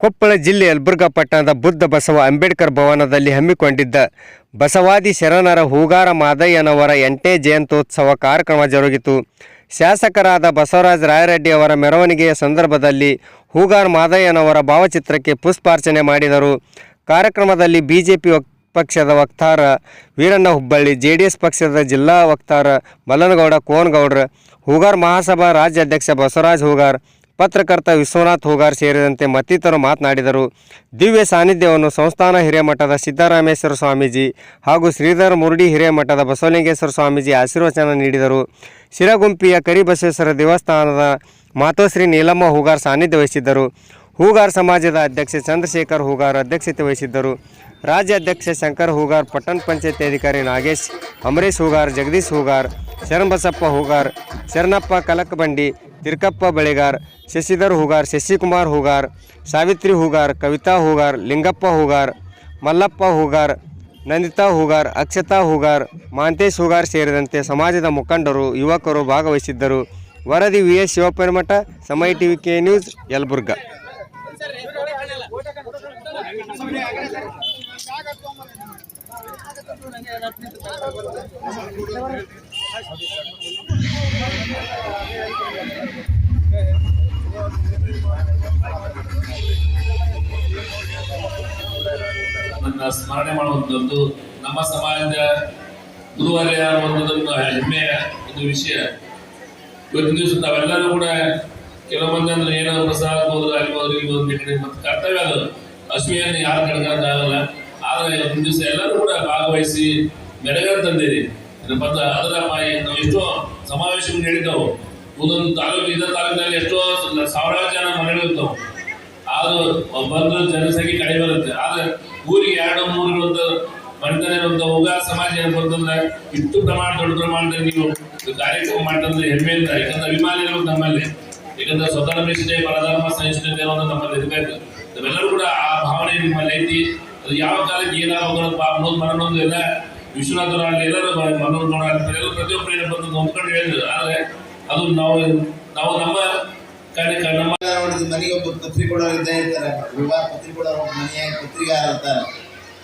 ಕೊಪ್ಪಳ ಜಿಲ್ಲೆ ಯಲಬುರ್ಗಾ ಪಟ್ಟಣದ ಬುದ್ಧ ಬಸವ ಅಂಬೇಡ್ಕರ್ ಭವನದಲ್ಲಿ ಹಮ್ಮಿಕೊಂಡಿದ್ದ ಬಸವಾದಿ ಶರಣರ ಹೂಗಾರ ಮಾದಯ್ಯನವರ ಎಂಟೇ ಜಯಂತ್ಯೋತ್ಸವ ಕಾರ್ಯಕ್ರಮ ಜರುಗಿತು. ಶಾಸಕರಾದ ಬಸವರಾಜ ರಾಯರೆಡ್ಡಿ ಅವರ ಮೆರವಣಿಗೆಯ ಸಂದರ್ಭದಲ್ಲಿ ಹೂಗಾರ ಮಾದಯ್ಯನವರ ಭಾವಚಿತ್ರಕ್ಕೆ ಪುಷ್ಪಾರ್ಚನೆ ಮಾಡಿದರು. ಕಾರ್ಯಕ್ರಮದಲ್ಲಿ ಬಿಜೆಪಿ ಪಕ್ಷದ ವಕ್ತಾರ ವೀರಣ್ಣ ಹುಬ್ಬಳ್ಳಿ ಜೆ ಪಕ್ಷದ ಜಿಲ್ಲಾ ವಕ್ತಾರ ಮಲ್ಲನಗೌಡ, ಕೋನಗೌಡ್ರ, ಹೂಗಾರ್ ಮಹಾಸಭಾ ರಾಜ್ಯಾಧ್ಯಕ್ಷ ಬಸವರಾಜ್ ಹೂಗಾರ್ ಪತ್ರಕರ್ತ ವಿಶ್ವನಾಥ್ ಹೂಗಾರ್ ಸೇರಿದಂತೆ ಮತ್ತಿತರರು ಮಾತನಾಡಿದರು. ದಿವ್ಯ ಸಾನ್ನಿಧ್ಯವನ್ನು ಸಂಸ್ಥಾನ ಹಿರೇಮಠದ ಸಿದ್ದರಾಮೇಶ್ವರ ಸ್ವಾಮೀಜಿ ಹಾಗೂ ಶ್ರೀಧರ ಮುರುಡಿ ಹಿರೇಮಠದ ಬಸವಲಿಂಗೇಶ್ವರ ಸ್ವಾಮೀಜಿ ಆಶೀರ್ವಚನ ನೀಡಿದರು. ಶಿರಗುಂಪಿಯ ಕರಿಬಸವೇಶ್ವರ ದೇವಸ್ಥಾನದ ಮಾತೋಶ್ರೀ ನೀಲಮ್ಮ ಹೂಗಾರ್ ಸಾನ್ನಿಧ್ಯ ವಹಿಸಿದ್ದರು. ಹೂಗಾರ್ ಸಮಾಜದ ಅಧ್ಯಕ್ಷ ಚಂದ್ರಶೇಖರ್ ಹೂಗಾರ್ ಅಧ್ಯಕ್ಷತೆ ವಹಿಸಿದ್ದರು. ರಾಜ್ಯ ಅಧ್ಯಕ್ಷ ಶಂಕರ್ ಹೂಗಾರ್, ಪಟ್ಟಣ ಪಂಚಾಯತಿ ಅಧಿಕಾರಿ ನಾಗೇಶ್, ಅಮರೇಶ್ ಹೂಗಾರ್, ಜಗದೀಶ್ ಹೂಗಾರ್, ಶರಣಬಸಪ್ಪ ಹೂಗಾರ್, ಶರಣಪ್ಪ ಕಲಕಬಂಡಿ, ತಿರ್ಕಪ್ಪ ಬಳಿಗಾರ್, ಶಶಿಧರ್ ಹೂಗಾರ್, ಶಶಿಕುಮಾರ್ ಹೂಗಾರ್, ಸಾವಿತ್ರಿ ಹೂಗಾರ್, ಕವಿತಾ ಹೂಗಾರ್, ಲಿಂಗಪ್ಪ ಹೂಗಾರ್, ಮಲ್ಲಪ್ಪ ಹೂಗಾರ್, ನಂದಿತಾ ಹೂಗಾರ್, ಅಕ್ಷತಾ ಹೂಗಾರ್, ಮಾಂತೇಶ್ ಹೂಗಾರ್ ಸೇರಿದಂತೆ ಸಮಾಜದ ಮುಖಂಡರು, ಯುವಕರು ಭಾಗವಹಿಸಿದ್ದರು. ವರದಿ ವಿ ಎಸ್ ಶಿವಪರಿಮಠ ಸಮಯ ಟಿವಿ ಕೆ ನ್ಯೂಸ್, ಯಲಬುರ್ಗಾ. ನನ್ನ ಸ್ಮರಣೆ ಮಾಡುವಂಥದ್ದು ನಮ್ಮ ಸಮಾಜದ ಗುರುವರ್ಯ ಅನ್ನುವಂಥದ್ದೊಂದು ಹೆಮ್ಮೆಯ ಒಂದು ವಿಷಯ. ಇವತ್ತಿನ ದಿವಸ ತಾವೆಲ್ಲರೂ ಕೂಡ ಕೆಲವು ಮಂದಿ ಅಂದ್ರೆ ಏನೋ ಪ್ರಸಾದ ಹೋದ್ರೆ ಅಲ್ಲಿ ಹೋದ್ರೆ ಇಲ್ಲಿ ಮತ್ತೆ ಕರ್ತವ್ಯ ಅದು. ಹಸುವೆಯನ್ನು ಯಾರು ಕಡ್ಕೊಂಡಾಗಲ್ಲ ಆದ್ರೆ ಒಂದ್ ದಿವಸ ಎಲ್ಲರೂ ಕೂಡ ಭಾಗವಹಿಸಿ ಮೆರಗನ್ನು ತಂದಿರಿ. ಮತ್ತೆ ಅಂದ್ರೆ ಅದರ ಪ- ನಾವು ಎಷ್ಟೋ ಸಮಾವೇಶಗಳು ನಡೀತಾವು ಒಂದೊಂದು ತಾಲೂಕು, ಇದ ತಾಲೂಕಿನಲ್ಲಿ ಎಷ್ಟೋ ಸಾವಿರಾರು ಜನ ಮನೆಗಳು ಇರ್ತಾವೆ ಆದ್ರೂ ಬಂದು ಜನಸಂಖ್ಯೆ ಕಡಿಮೆ ಬರುತ್ತೆ. ಆದ್ರೆ ಊರಿಗೆ ಎರಡು, ಮೂರು ಅಂತ ಮನೆತನ ಒಂದು ಉಗಾರ ಸಮಾಜ ಏನಪ್ಪ ಅಂತಂದ್ರೆ ಇಷ್ಟು ಪ್ರಮಾಣ ದೊಡ್ಡ ಪ್ರಮಾಣದಲ್ಲಿ ನೀವು ಕಾರ್ಯಕ್ರಮ ಮಾಡ್ತಂದ್ರೆ ಅಂತ. ಯಾಕಂದ್ರೆ ಅಭಿಮಾನ ಇರೋದು ನಮ್ಮಲ್ಲಿ. ಯಾಕಂದ್ರೆ ಸ್ವತಂತ್ರ ನಿಷ್ಠೆ ಪರಧರ್ಮ ಸಹಿಷ್ಣುತೆ ಅನ್ನೋದು ನಮ್ಮಲ್ಲಿ ಇರಬೇಕು. ನಾವೆಲ್ಲರೂ ಕೂಡ ಆ ಭಾವನೆ ನಿಮ್ಮಲ್ಲಿ ಐತಿ. ಅದು ಯಾವ ಕಾಲಕ್ಕೆ ಏನಾಗಬೇಕು ಅನ್ನೋದು ಮನನೊಂದು ಎಲ್ಲ ವಿಶ್ವನಾಥರ ಅಲ್ಲಿ ಎಲ್ಲರೂ ಮನೋಜ್ಞ ಎಲ್ಲರೂ ಪ್ರತಿಯೊಬ್ಬರು ಏನಪ್ಪ ಅಂತ ಹೊಂದ್ಕೊಂಡು ಹೇಳಿದ್ರು. ಆದ್ರೆ ಅದು ನಾವು ನಾವು ನಮ್ಮ ಕಾರ್ಯ ನಮ್ಮ ನೋಡಿದ ಮನೆಗೆ ಒಬ್ಬ ಪತ್ರಿ ಕೊಡೋರು ಇದ್ದೇ ಇರ್ತಾರೆ. ವಿವಾಹ ಪತ್ರಿ ಕೊಡೋರು ಒಬ್ಬ ಮನೆಯಾಗಿ ಪತ್ರಿಕಾರ ಇರ್ತಾರೆ.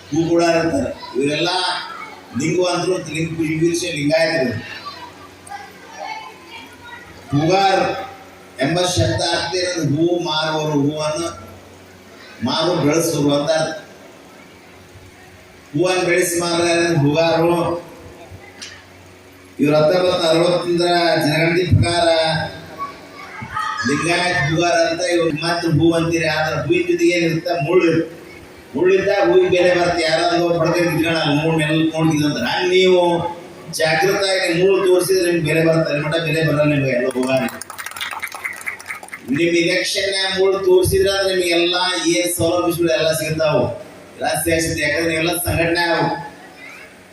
ಹೂ ಕೂಡ ಇರ್ತಾರೆ. ಇವರೆಲ್ಲ ಲಿಂಗು ಅಂದ್ರು ಲಿಂಗ ವಿಶೇಷ ಲಿಂಗಾಯತರು. ಹೂಗಾರ್ ಎಂಬ ಶಬ್ದ ಇರೋದು ಹೂ ಮಾರುವವರು, ಹೂವನ್ನು ಮಾರು ಬೆಳೆಸೋರು ಅಂತ. ಹೂವನ್ನು ಬೆಳೆಸಿ ಮಾರ ಹೂಗಾರು. ಇವ್ರ ಹತ್ತೊಂಬತ್ತು ಅರವತ್ತೊಂದರ ಜನಗಣತಿ ಪ್ರಕಾರ ಲಿಂಗಾಯತ್ ಹೂಗಾರ ಅಂತ ಇವ್ರು ಮತ್ತೆ ಹೂ ಅಂತೀರಿ. ಆದ್ರೆ ಹೂವಿನ ಜೊತೆಗೆ ಏನಿರುತ್ತೆ? ಮುಳ್ಳು. ಮುಳ್ಳಿದ್ದ ಹೂವಿಗೆ ಬೆಲೆ ಬರುತ್ತೆ. ಯಾರಾದ್ರೂ ಪಡ್ಕೊಂಡು ನಿಂತ್ಕೊಳ್ಳ ಮುಳ್ಳು ನೆಲ ನೋಡ್ತಿದ್ದಂದ್ರೆ ಹಂಗೆ ನೀವು ಜಾಗೃತಾಗಿ ಮುಳ್ಳು ತೋರಿಸಿದ್ರೆ ನಿಮ್ಗೆ ಬೆಲೆ ಬರುತ್ತೆ. ಮಟ್ಟ ಬೆಲೆ ಬರಲ್ಲ ನಿಮ್ಗೆ ಎಲ್ಲ ಹೂಗಾರ. ನಿಮ್ ಇಲೆಕ್ಷನ್ ಮೂಡ್ ತೋರಿಸಿದ್ರೆ ನಿಮಗೆಲ್ಲ ಏನ್ ಸೌಲಭ್ಯಗಳು ಎಲ್ಲ ಸಿಗ್ತಾವು. ಸಿಗ್ತದೆ ಯಾಕಂದ್ರೆ ನೀವೆಲ್ಲ ಸಂಘಟನೆ ಅವು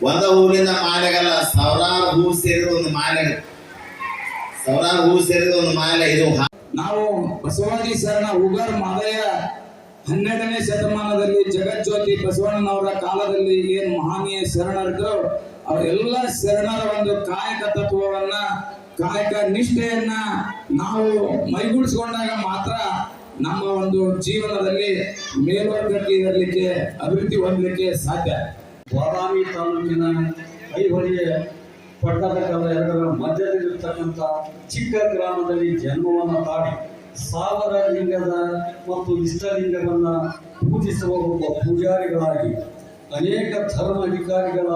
ಒಂದ ಹೂವಿನಿಂದ ಮಾಲೆಗಲ್ಲ, ಸಾವಿರಾರು ಹೂ ಸೇರಿದ ಒಂದು ಮಾಲೆ ಸಾವಿರಾರು ಹೂ ಸೇರಿದ ಒಂದು ಮಾಲೆ ಇದು. ನಾವು ಬಸವಾದಿ ಶರಣ ಉಗರ್ ಮಾದಯ ಹನ್ನೆರಡನೇ ಶತಮಾನದಲ್ಲಿ ಜಗಜ್ಯೋತಿ ಬಸವಣ್ಣನವರ ಕಾಲದಲ್ಲಿ ಏನು ಮಹಾನೀಯ ಶರಣರ್ಗರು ಅವರೆಲ್ಲ ಶರಣರ ಒಂದು ಕಾಯಕ ತತ್ವವನ್ನ ಕಾಯಕ ನಿಷ್ಠೆಯನ್ನ ನಾವು ಮೈಗೂಡಿಸಿಕೊಂಡಾಗ ಮಾತ್ರ ನಮ್ಮ ಒಂದು ಜೀವನದಲ್ಲಿ ಮೇಲ್ವರ್ಗಕ್ಕೆ ಇರಲಿಕ್ಕೆ, ಅಭಿವೃದ್ಧಿ ಹೊಂದಲಿಕ್ಕೆ ಸಾಧ್ಯ. ಬಾದಾಮಿ ತಾಲೂಕಿನ ಐಹೊಳೆಯ ಪಟ್ಟದ ಕಾಲ ಎರಡರ ಮಧ್ಯದಲ್ಲಿರ್ತಕ್ಕಂಥ ಚಿಕ್ಕ ಗ್ರಾಮದಲ್ಲಿ ಜನ್ಮವನ್ನು ತಾಳಿ ಸಾವಿರ ಲಿಂಗದ ಮತ್ತು ಇಷ್ಟಲಿಂಗವನ್ನು ಪೂಜಿಸುವ ಒಬ್ಬ ಪೂಜಾರಿಗಳಾಗಿ ಅನೇಕ ಧರ್ಮ ಅಧಿಕಾರಿಗಳ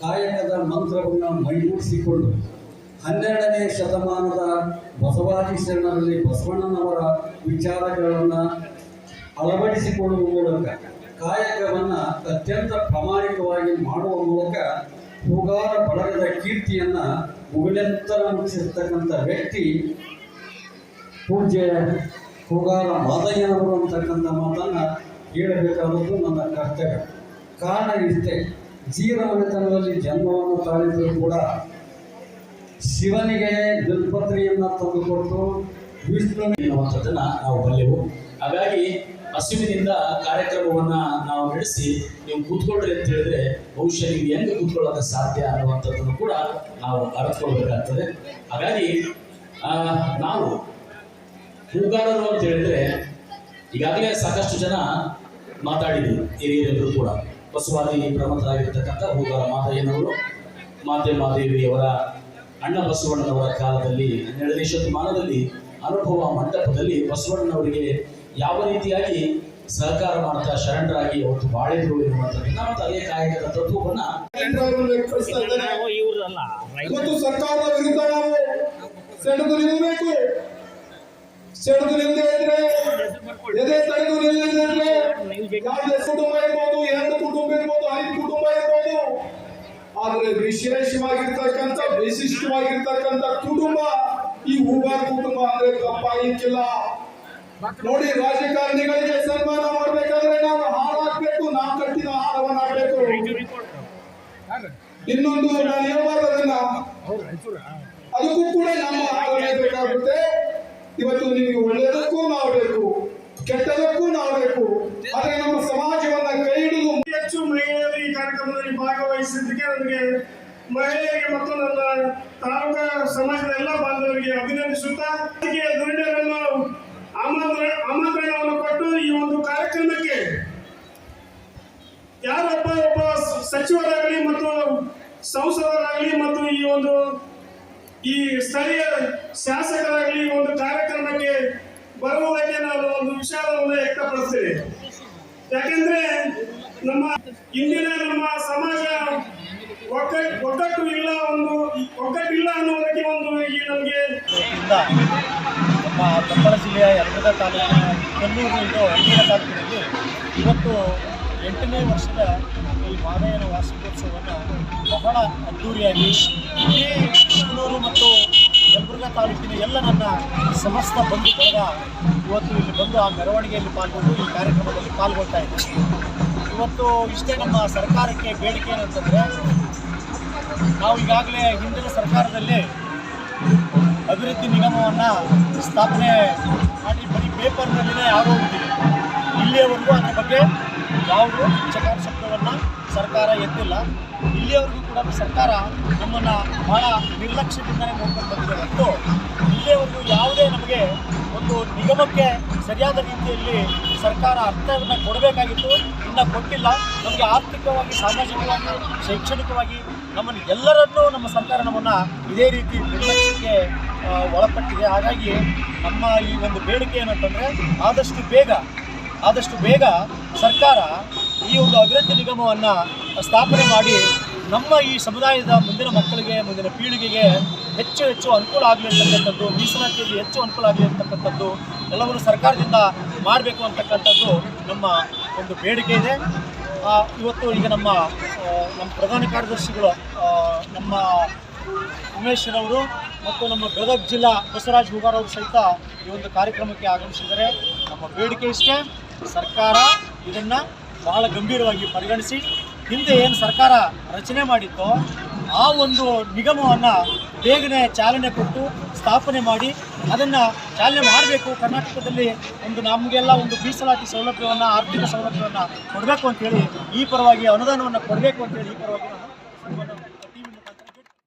ಕಾಯಕದ ಮಂತ್ರವನ್ನು ಮೈಗೂಡಿಸಿಕೊಂಡು ಹನ್ನೆರಡನೇ ಶತಮಾನದ ಬಸವಾದಿ ಶರಣರಲ್ಲಿ ಬಸವಣ್ಣನವರ ವಿಚಾರಗಳನ್ನು ಅಳವಡಿಸಿಕೊಳ್ಳುವ ಮೂಲಕ, ಕಾಯಕವನ್ನು ಅತ್ಯಂತ ಪ್ರಾಮಾಣಿಕವಾಗಿ ಮಾಡುವ ಮೂಲಕ ಹೂಗಾರ ಬಳಗದ ಕೀರ್ತಿಯನ್ನು ಮುಗಿಲೆತ್ತರ ಮುಗಿಸಿರ್ತಕ್ಕಂಥ ವ್ಯಕ್ತಿ ಪೂಜ್ಯ ಹೂಗಾರ ಮಾದಯ್ಯನವರು ಅಂತಕ್ಕಂಥ ಮಾತನ್ನ ಹೇಳಬೇಕಾದದ್ದು ನನ್ನ ಕರ್ತವ್ಯ. ಕಾರಣ ಇಷ್ಟೇ. ಜೀವಮನೆತನದಲ್ಲಿ ಜನ್ಮವನ್ನು ತಾಳಿದರೂ ಕೂಡ ಶಿವನಿಗೆ ಬಿಲ್ಪತ್ರಿಯನ್ನ ತಂದುಕೊಟ್ಟು ವಿಷ್ಣುವಿನ ನಾವು ಬಲ್ಲೆವು ಹಾಗಾಗಿ ಹಸುವಿನಿಂದ ಕಾರ್ಯಕ್ರಮವನ್ನ ನಾವು ನಡೆಸಿ ನೀವು ಕೂತ್ಕೊಳ್ರಿ ಅಂತ ಹೇಳಿದ್ರೆ ಬಹುಶಃ ನೀವು ಹೆಂಗೆ ಕೂತ್ಕೊಳ್ಳೋಕೆ ಸಾಧ್ಯ ಅನ್ನುವಂಥದ್ದನ್ನು ಕೂಡ ನಾವು ಅರ್ಥಕೊಳ್ಬೇಕಾಗ್ತದೆ ಹಾಗಾಗಿ ನಾವು ಹೂಗಾರರು ಅಂತ ಹೇಳಿದ್ರೆ ಈಗಾಗಲೇ ಸಾಕಷ್ಟು ಜನ ಮಾತಾಡಿದ್ರು, ಹಿರಿಯರೆಲ್ಲರೂ ಕೂಡ. ಬಸವಾದಿ ಪ್ರಮುಖರಾಗಿರ್ತಕ್ಕಂಥ ಹೂಗಾರ ಮಾದಯ್ಯನವರು ಮಾತೆ ಮಾದೇವಿಯವರ ಅಣ್ಣ ಬಸವಣ್ಣನವರ ಕಾಲದಲ್ಲಿ ಹನ್ನೆರಡನೇ ಶತಮಾನದಲ್ಲಿ ಅನುಭವ ಮಂಟಪದಲ್ಲಿ ಬಸವಣ್ಣನವರಿಗೆ ಯಾವ ರೀತಿಯಾಗಿ ಸಹಕಾರ ಮಾಡ್ತಾ ಶರಣರಾಗಿ ಅವತ್ತು ಬಾಳಿದ್ರು ಎನ್ನುವಂಥದ್ದನ್ನ ಮತ್ತು ಅದೇ ಕಾಯಕದ ತತ್ವವನ್ನ ಸರ್ಕಾರದ ವಿರುದ್ಧ ನಾವು ಸೆಣೆದು ನಿಲ್ಲಬೇಕು. ಸೆಣೆದು ನಿಲ್ಲದೆ ಇದ್ರೆ ಎದೆ ತಡೆದು ನಿಲ್ಲದೆ ಇದ್ರೆ ಯಾವುದೇ ಕುಟುಂಬ ಇರ್ಬೋದು ಎರಡು ಕುಟುಂಬ ಇರ್ಬೋದು ಐದು ಕುಟುಂಬ ಇರ್ಬೋದು. ಆದ್ರೆ ವಿಶೇಷವಾಗಿರ್ತಕ್ಕಂಥ ವಿಶಿಷ್ಟವಾಗಿರ್ತಕ್ಕಂಥ ಕುಟುಂಬ, ಈ ಹೂಗಾರ್ ಕುಟುಂಬ ಅಂದ್ರೆ ತಪ್ಪಾಗಿಕ್ಕಿಲ್ಲ ನೋಡಿ, ರಾಜಕಾರಣಿಗಳಿಗೆ ಸನ್ಮಾನ ಮಾಡ್ಬೇಕಾದ್ರೆ ನಾವು ಹಾರ ಹಾಕ್ಬೇಕು ನಾವು ಕಟ್ಟಿದ ಹಾರವನ್ನು ಹಾಕ್ಬೇಕು. ಇನ್ನೊಂದು ನಾನು ಹೇಳ್ಬಾರ್ದು ಅದಕ್ಕೂ ಕೂಡ ನಮ್ಮ ಆಲೋಚನೆ ಬೇಕಾಗುತ್ತೆ ಇವತ್ತು ನಿಮಗೆ ಒಳ್ಳೆಯದಕ್ಕೂ ನಾವು ಬೇಕು, ಕೆಟ್ಟದಕ್ಕೂ ನಾವು ಬೇಕು. ಆದ್ರೆ ನಮ್ಮ ಸಮಾಜವನ್ನ ಕೈ ಹಿಡಿದು ಹೆಚ್ಚು ಮಹಿಳೆಯರು ಈ ಕಾರ್ಯಕ್ರಮದಲ್ಲಿ ಭಾಗವಹಿಸಿದ್ದಕ್ಕೆ ನನಗೆ ಮಹಿಳೆಯರಿಗೆ ಮತ್ತು ನನ್ನ ತಾಲೂಕಾ ಸಮಾಜದ ಎಲ್ಲ ಬಾಂಧವರಿಗೆ ಅಭಿನಂದಿಸುತ್ತಾ, ರಾಜಕೀಯ ಆಮಂತ್ರ ಆಮಂತ್ರಣ, ಆಮಂತ್ರಣವನ್ನು ಕೊಟ್ಟು ಈ ಒಂದು ಕಾರ್ಯಕ್ರಮಕ್ಕೆ ಯಾರೊಬ್ಬ ಒಬ್ಬ ಸಚಿವರಾಗಲಿ ಮತ್ತು ಸಂಸದರಾಗಲಿ ಮತ್ತು ಈ ಒಂದು, ಈ ಸ್ಥಳೀಯ ಶಾಸಕರಾಗಲಿ ಈ ಒಂದು ಕಾರ್ಯಕ್ರಮಕ್ಕೆ ಬರುವುದಕ್ಕೆ ನಾನು ಒಂದು ವಿಷಾದವನ್ನು ವ್ಯಕ್ತಪಡಿಸ್ತೇನೆ. ಯಾಕೆಂದ್ರೆ ನಮ್ಮ ಇಂದಿನ ನಮ್ಮ ಸಮಾಜ ಒಗ್ಗಟ್ಟು ಒಗ್ಗಟ್ಟು ಇಲ್ಲ ಒಂದು ಒಗ್ಗಟ್ಟಿಲ್ಲ ಅನ್ನೋದಕ್ಕೆ ಒಂದು ಈ ನಮಗೆ ನಮ್ಮ ಕೊಪ್ಪಳ ಜಿಲ್ಲೆಯ ಯರಗದ ತಾಲೂಕಿನ ಕಲ್ಲೂರು ಇದು ಹಳ್ಳಿಯ ತಾಲೂಕಿನಲ್ಲಿ ಇವತ್ತು ಎಂಟನೇ ವರ್ಷದ ಈ ಮಾದಯ್ಯನ ವಾರ್ಷಿಕೋತ್ಸವವನ್ನು ಬಹಳ ಅದ್ದೂರಿಯಾಗಿ ಇಡೀ ಬೆಂಗಳೂರು ಮತ್ತು ಯಲಬುರ್ಗಾ ತಾಲೂಕಿನ ಎಲ್ಲ ನನ್ನ ಸಮಸ್ತ ಬಂಧು ಬಳಗ ಇವತ್ತು ಇಲ್ಲಿ ಬಂದು ಆ ಮೆರವಣಿಗೆಯಲ್ಲಿ ಪಾಲ್ಗೊಂಡು ಈ ಕಾರ್ಯಕ್ರಮದಲ್ಲಿ ಪಾಲ್ಗೊಳ್ತಾ ಇದ್ದೀನಿ. ಇವತ್ತು ಇಷ್ಟೇ ನಮ್ಮ ಸರ್ಕಾರಕ್ಕೆ ಬೇಡಿಕೆ ಏನಂತಂದರೆ ನಾವು ಈಗಾಗಲೇ ಹಿಂದಿನ ಸರ್ಕಾರದಲ್ಲಿ ಅಭಿವೃದ್ಧಿ ನಿಗಮವನ್ನು ಸ್ಥಾಪನೆ ಮಾಡಿ ಬರೀ ಪೇಪರ್ನಲ್ಲಿನೇ ಆಗೋಗ್ಬಿಟ್ಟಿದೆ ಇಲ್ಲಿಯವರೆಗೂ ಅದರ ಬಗ್ಗೆ ಯಾವುದೇ ಚಕಾರ ಶಬ್ದವನ್ನು ಸರ್ಕಾರ ಎತ್ತಿಲ್ಲ. ಇಲ್ಲಿಯವರೆಗೂ ಕೂಡ ಸರ್ಕಾರ ನಮ್ಮನ್ನು ಬಹಳ ನಿರ್ಲಕ್ಷ್ಯದಿಂದಲೇ ನೋಡ್ಕೊಂಡು ಬಂದಿದೆ. ಮತ್ತು ಇಲ್ಲಿಯವರೆಗೂ ಯಾವುದೇ ನಮಗೆ ಒಂದು ನಿಗಮಕ್ಕೆ ಸರಿಯಾದ ರೀತಿಯಲ್ಲಿ ಸರ್ಕಾರ ಅರ್ಥವನ್ನು ಕೊಡಬೇಕಾಗಿತ್ತು. ಇನ್ನೂ ಕೊಟ್ಟಿಲ್ಲ. ನಮಗೆ ಆರ್ಥಿಕವಾಗಿ, ಸಾಮಾಜಿಕವಾಗಿ, ಶೈಕ್ಷಣಿಕವಾಗಿ ನಮ್ಮನ್ನು ಎಲ್ಲರನ್ನೂ ನಮ್ಮ ಸರ್ಕಾರ ನಮ್ಮನ್ನು ಇದೇ ರೀತಿ ನಿರ್ಲಕ್ಷ್ಯಕ್ಕೆ ಒಳಪಟ್ಟಿದೆ. ಹಾಗಾಗಿ ನಮ್ಮ ಈ ಒಂದು ಬೇಡಿಕೆ ಏನಂತಂದರೆ ಆದಷ್ಟು ಬೇಗ ಆದಷ್ಟು ಬೇಗ ಸರ್ಕಾರ ಈ ಒಂದು ಅಭಿವೃದ್ಧಿ ನಿಗಮವನ್ನು ಸ್ಥಾಪನೆ ಮಾಡಿ ನಮ್ಮ ಈ ಸಮುದಾಯದ ಮುಂದಿನ ಮಕ್ಕಳಿಗೆ, ಮುಂದಿನ ಪೀಳಿಗೆಗೆ ಹೆಚ್ಚು ಹೆಚ್ಚು ಅನುಕೂಲ ಆಗಲಿ ಅಂತಕ್ಕಂಥದ್ದು ಮೀಸಲಾತಿಯಲ್ಲಿ ಹೆಚ್ಚು ಅನುಕೂಲ ಆಗಲಿ ಅಂತಕ್ಕಂಥದ್ದು ಎಲ್ಲವನ್ನು ಸರ್ಕಾರದಿಂದ ಮಾಡಬೇಕು ಅಂತಕ್ಕಂಥದ್ದು ನಮ್ಮ ಒಂದು ಬೇಡಿಕೆ ಇದೆ. ಇವತ್ತು ಈಗ ನಮ್ಮ ನಮ್ಮ ಪ್ರಧಾನ ಕಾರ್ಯದರ್ಶಿಗಳು ನಮ್ಮ ಉಮೇಶ್ರವರು ಮತ್ತು ನಮ್ಮ ಗದಗ ಜಿಲ್ಲಾ ಬಸವರಾಜ್ ಅವರು ಸಹಿತ ಈ ಒಂದು ಕಾರ್ಯಕ್ರಮಕ್ಕೆ ಆಗಮಿಸಿದ್ದಾರೆ. ನಮ್ಮ ಬೇಡಿಕೆ ಇಷ್ಟೇ, ಸರ್ಕಾರ ಇದನ್ನು ಬಹಳ ಗಂಭೀರವಾಗಿ ಪರಿಗಣಿಸಿ, ಹಿಂದೆ ಏನು ಸರ್ಕಾರ ರಚನೆ ಮಾಡಿತ್ತೋ ಆ ಒಂದು ನಿಗಮವನ್ನು ಬೇಗನೆ ಚಾಲನೆ ಕೊಟ್ಟು ಸ್ಥಾಪನೆ ಮಾಡಿ ಅದನ್ನು ಚಾಲನೆ ಮಾಡಬೇಕು. ಕರ್ನಾಟಕದಲ್ಲಿ ಒಂದು ನಮಗೆಲ್ಲ ಒಂದು ಮೀಸಲಾತಿ ಸೌಲಭ್ಯವನ್ನು, ಆರ್ಥಿಕ ಸೌಲಭ್ಯವನ್ನು ಕೊಡಬೇಕು ಅಂತೇಳಿ ಈ ಪರವಾಗಿ ಅನುದಾನವನ್ನು ಕೊಡಬೇಕು ಅಂತೇಳಿ ಈ ಪರವಾಗಿ ನಾನು